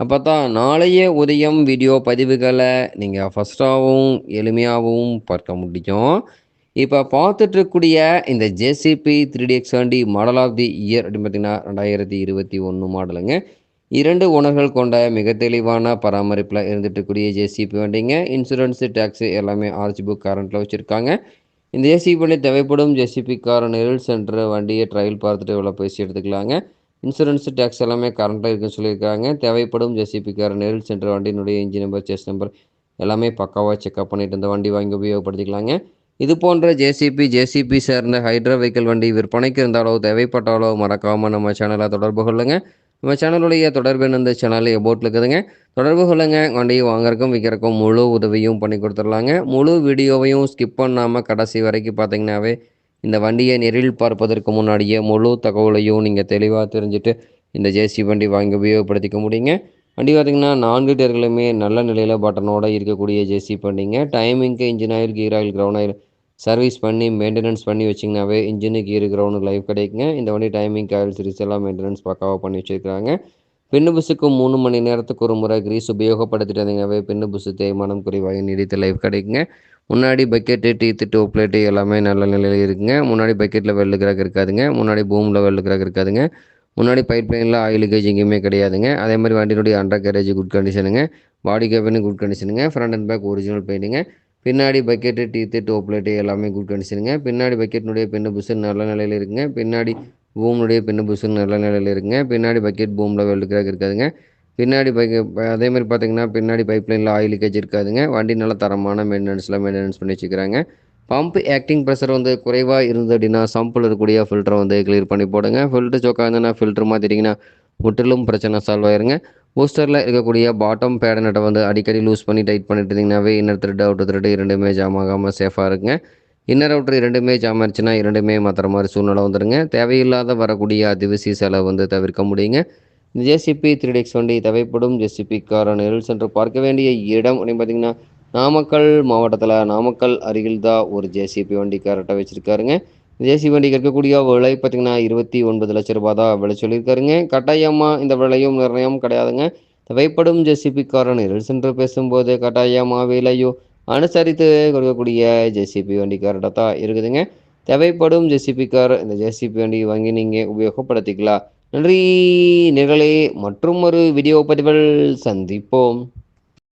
அப்போ தான் நாளைய உதயம் வீடியோ பதிவுகளை நீங்கள் ஃபஸ்ட்டாகவும் எளிமையாகவும் பார்க்க முடியும். இப்போ பார்த்துட்ருக்கூடிய இந்த ஜேசிபி த்ரீ டி எக்ஸ் வண்டி மாடல் ஆஃப் தி இயர் அப்படின்னு பார்த்தீங்கன்னா ரெண்டாயிரத்தி இருபத்தி ஒன்று மாடலுங்க இரண்டு உணர்கள் கொண்ட மிக தெளிவான பராமரிப்பில் இருந்துட்டுக்கூடிய இருக்கக்கூடிய ஜேசிபி வண்டிங்க. இன்சூரன்ஸு டேக்ஸு எல்லாமே ஆர்ஜி புக் கரண்ட்டில் வச்சுருக்காங்க. இந்த ஜேசிபி வண்டி தேவைப்படும் ஜேசிபி கார் நெருள் சென்டர் வண்டியை ட்ரையல் பார்த்துட்டு எவ்வளோ பேசி எடுத்துக்கலாங்க. இன்சூரன்ஸ் டேக்ஸ் எல்லாமே கரண்ட்டாக இருக்குன்னு சொல்லியிருக்காங்க. தேவைப்படும் ஜெசிபி கார் சென்ற சென்டர் வண்டியினுடைய இன்ஜின் நம்பர் சேஸ் நம்பர் எல்லாமே பக்காவாக செக்அப் பண்ணிட்டு இந்த வண்டி வாங்கி உபயோகப்படுத்திக்கலாங்க. இது போன்ற ஜேசிபி ஜேசிபி சேர்ந்த ஹைட்ரா வெஹிக்கிள் வண்டி விற்பனைக்கு இருந்தாலோ தேவைப்பட்டாலோ மறக்காமல் நம்ம சேனலை தொடர்பு கொள்ளுங்கள் நம்ம சேனலுடைய தொடர்பு இந்த சேனல் எபோட்டில் இருக்குதுங்க. தொடர்பு கொள்ளுங்க. வண்டியை வாங்குறக்கும் விற்கிறக்கும் முழு உதவியும் பண்ணி கொடுத்துடலாங்க. முழு வீடியோவையும் ஸ்கிப் பண்ணாமல் கடைசி வரைக்கும் பார்த்தீங்கன்னாவே இந்த வண்டியை நேரில் பார்ப்பதற்கு முன்னாடியே முழு தகவலையும் நீங்கள் தெளிவாக தெரிஞ்சுட்டு இந்த ஜேசி வண்டி வாங்கி உபயோகப்படுத்திக்க முடியுங்க. வண்டி பார்த்திங்கன்னா நான்கு டேர்களுமே நல்ல நிலையில் பட்டனோட இருக்கக்கூடிய ஜேசி வண்டிங்க. டைமிங்க்கு engine oil gear oil ground oil service பண்ணி மெயின்டெனன்ஸ் பண்ணி வச்சிங்கனாவே இன்ஜினு கீர் கிரவுண்டு லைஃப் கிடைக்குங்க. இந்த வண்டி டைமிங் ஆயில் சீரிஸ் எல்லாம் மெயின்டெனன்ஸ் பக்காவாக பண்ணி வச்சுருக்காங்க பின்னு புசுக்கு மூணு மணி நேரத்துக்கு ஒரு முறை கிரீஸ் உபயோகப்படுத்திட்டு இருந்தீங்கவே பின்னு புசு தேய்மானம் குறைவாக நீடித்த லைஃப் கிடைக்குங்க. முன்னாடி பக்கெட்டு டீத்து டூ பிளேட்டு எல்லாமே நல்ல நிலையில் இருக்குங்க. முன்னாடி பக்கெட்டில் வெள்ளு கிராக் இருக்காதுங்க. முன்னாடி பூமில் வெள்ளு கிராக் இருக்காதுங்க. முன்னாடி பைப் லைனில் ஆயில் கேஜ் எங்கேயுமே கிடையாதுங்க. அதே மாதிரி வண்டியினுடைய அண்டர் கேரேஜ் குட் கண்டிஷனுங்க பாடி கேபின் குட் கண்டிஷனுங்க ஃப்ரண்ட் அண்ட் பேக் ஒரிஜினல் பெயிண்டிங்க பின்னாடி பக்கெட்டு டீத்து டோ பிளேட்டு எல்லாமே குட் கண்டிஷனுங்க பின்னாடி பக்கெட்டினுடைய பின்னு புஷு நல்ல நிலையில் இருக்குங்க. பின்னாடி பூமுடைய பின்ன புஷு நல்ல நிலையில் இருக்குங்க பின்னாடி பக்கெட் பூமில் வெல்டு கிராக் இருக்காதுங்க. பின்னாடி பைக் அதே மாதிரி பார்த்தீங்கன்னா பின்னாடி பைப் லைனில் ஆயில் லீக்கேஜ் இருக்காதுங்க. வண்டி நல்ல தரமான மெயின்டெனன்ஸில் மெயின்டெனன்ஸ் பண்ணி வச்சுக்கிறாங்க. பம்ப் ஆக்டிங் ப்ரெஷர் வந்து குறைவாக இருந்தது அப்படின்னா சம்பில் இருக்கக்கூடிய ஃபில்டரை வந்து கிளியர் பண்ணி போடுங்க. ஃபில்டர் சோக்காக இருந்ததுன்னா ஃபில்டர் மாற்றிட்டிங்கன்னா முற்றிலும் பிரச்சனை சால்வ் ஆயிருங்க. பூஸ்டரில் இருக்கக்கூடிய பாட்டம் பேடனட்டை வந்து அடிக்கடி லூஸ் பண்ணி டைட் பண்ணிட்டு இருந்தீங்கன்னாவே இன்னொரு த்ரெட் அவுட் த்ரெட் இரண்டுமே ஜாம் ஆகாமல் சேஃபாக இருக்குங்க. இன்னர் அவுட்ரு இரண்டுமே ஜாம் ஆயிடுச்சுன்னா இரண்டுமே மாற்றுற மாதிரி சூழ்நிலை வந்துடுங்க தேவையில்லாத வரக்கூடிய அதிவசி செலவு வந்து தவிர்க்க முடியுங்க. ஜேசிபி த்ரீ எக்ஸ் வண்டி தேவைப்படும். ஜேசிபி கார் நெருள் சென்று பார்க்க வேண்டிய இடம் அப்படின்னு பார்த்தீங்கன்னா நாமக்கல் மாவட்டத்தில் நாமக்கல் அருகில் தான் ஒரு ஜேசிபி வண்டி கரெக்டாக வச்சுருக்காருங்க. ஜேசிபி வண்டிக்கு இருக்கக்கூடிய விலை பார்த்திங்கன்னா இருபத்தி ஒன்பது லட்ச ரூபாய் தான் விலை சொல்லியிருக்காருங்க. கட்டாயமாக இந்த விலையும் நிர்ணயம் கிடையாதுங்க. தேவைப்படும் ஜேசிபி கார் நெருள் சென்று பேசும்போது கட்டாயமாக விலையும் அனுசரித்து கொடுக்கக்கூடிய ஜேசிபி வண்டிக்காரர்கிட்ட தான் இருக்குதுங்க. தேவைப்படும் ஜேசிபி கார் இந்த ஜேசிபி வண்டி வாங்கி நீங்கள் உபயோகப்படுத்திக்கலாம். நன்றி நிகழே மற்றும் ஒரு வீடியோ பதிவில் சந்திப்போம்.